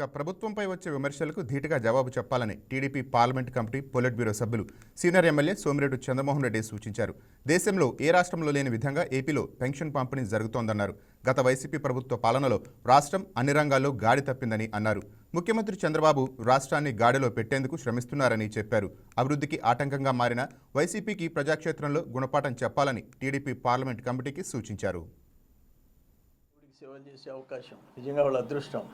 ఇక ప్రభుత్వంపై వచ్చే విమర్శలకు ధీటుగా జవాబు చెప్పాలని TDP parliament committee politburo సభ్యులు సీనియర్ ఎమ్మెల్యే సోమిరెడ్డి చంద్రమోహన్ రెడ్డి సూచించారు. దేశంలో ఏ రాష్ట్రంలో లేని విధంగా ఏపీలో పెన్షన్ పంపిణీ జరుగుతోందన్నారు. గత వైసీపీ ప్రభుత్వ పాలనలో రాష్ట్రం అన్ని రంగాల్లో గాడి తప్పిందని అన్నారు. ముఖ్యమంత్రి చంద్రబాబు రాష్ట్రాన్ని గాడిలో పెట్టేందుకు శ్రమిస్తున్నారని చెప్పారు. అభివృద్ధికి ఆటంకంగా మారిన వైసీపీకి ప్రజాక్షేత్రంలో గుణపాఠం చెప్పాలని టీడీపీ పార్లమెంట్ కమిటీకి సూచించారు. సేవ చేసే అవకాశం. నిజంగా వాళ్ళ అదృష్టం.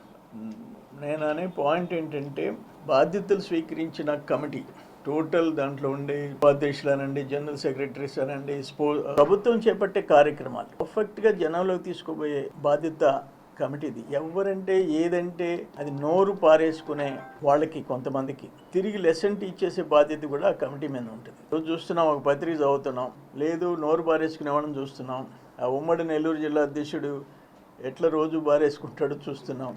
నేను అనే పాయింట్ ఏంటంటే బాధ్యతలు స్వీకరించిన కమిటీ టోటల్ దాంట్లో ఉండే ఉపాధ్యక్షులు అనండి జనరల్ సెక్రటరీస్ అనండి స్పో ప్రభుత్వం చేపట్టే కార్యక్రమాలు. పర్ఫెక్ట్గా జనంలోకి తీసుకుపోయే బాధ్యత కమిటీది. ఎవరంటే ఏదంటే అది నోరు పారేసుకునే వాళ్ళకి కొంతమందికి. తిరిగి లెసన్ టీచ్ చేసే బాధ్యత కూడా ఆ కమిటీ మీద ఉంటుంది. రోజు చూస్తున్నాం ఒక పత్రిక చదువుతున్నాం. లేదు నోరు పారేసుకునే వాళ్ళని చూస్తున్నాం. ఆ ఉమ్మడి నెల్లూరు జిల్లా అధ్యక్షుడు ఎట్లా రోజు బారేసుకుంటాడో చూస్తున్నాం.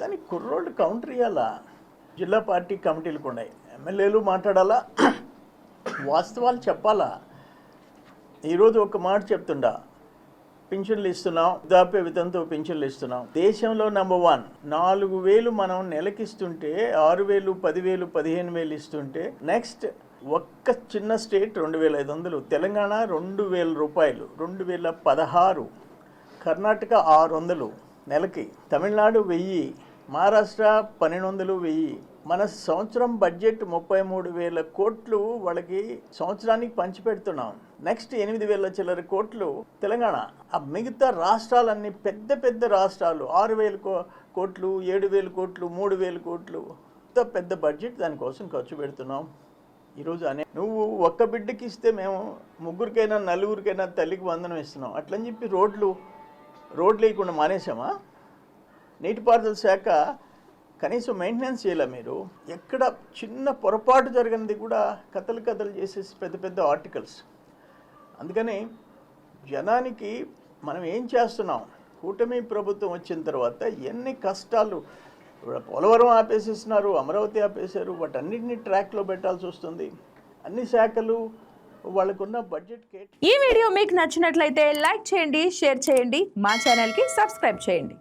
దానికి కుర్రోళ్ళు కౌంటర్ ఇవ్వాలా జిల్లా పార్టీ కమిటీలకు ఉన్నాయి. ఎమ్మెల్యేలు మాట్లాడాలా? వాస్తవాలు చెప్పాలా? ఈరోజు ఒక మాట చెప్తుండా. పింఛన్లు ఇస్తున్నాం వృద్ధాప్య విధంతో పింఛన్లు ఇస్తున్నాం. దేశంలో నెంబర్ వన్ నాలుగు వేలు మనం నెలకిస్తుంటే ఆరు వేలు పదివేలు పదిహేను వేలు ఇస్తుంటే నెక్స్ట్ ఒక్క చిన్న స్టేట్ రెండు వేల ఐదు వందలు తెలంగాణ రెండు వేల రూపాయలు రెండు వేల పదహారు కర్ణాటక ఆరు వందలు నెలకి తమిళనాడు వెయ్యి మహారాష్ట్ర పన్నెండు వందలు వెయ్యి. మన సంవత్సరం బడ్జెట్ ముప్పై మూడు వేల కోట్లు వాళ్ళకి సంవత్సరానికి పంచిపెడుతున్నాం నెక్స్ట్ ఎనిమిది వేల చిల్లర కోట్లు తెలంగాణ. ఆ మిగతా రాష్ట్రాలన్నీ పెద్ద పెద్ద రాష్ట్రాలు ఆరు వేల కో కోట్లు ఏడు వేల కోట్లు మూడు వేల కోట్లు. ఇంత పెద్ద బడ్జెట్ దానికోసం ఖర్చు పెడుతున్నాం. ఈరోజు అనే నువ్వు ఒక్క బిడ్డకి ఇస్తే మేము ముగ్గురికైనా నలుగురికైనా తల్లికి వందనం ఇస్తున్నాం. అట్లని చెప్పి రోడ్లు రోడ్లు వేయకుండా మానేసామా నీటిపారుదల శాఖ కనీసం మెయింటెనెన్స్ చేయాల మీరు. ఎక్కడ చిన్న పొరపాటు జరిగినది కూడా కథలు కథలు చేసేసి పెద్ద పెద్ద ఆర్టికల్స్ అందుకని జనానికి మనం ఏం చేస్తున్నాం? కూటమి ప్రభుత్వం వచ్చిన తర్వాత ఎన్ని కష్టాలు పోలవరం ఆపేసేసినారు అమరావతి ఆపేశారు వాటన్నిటిని ట్రాక్లో పెట్టాల్సి వస్తుంది. అన్ని శాఖలు వాళ్ళకున్న బడ్జెట్ ఈ వీడియో మీకు నచ్చినట్లయితే లైక్ చేయండి షేర్ చేయండి మా ఛానల్కి సబ్స్క్రైబ్ చేయండి.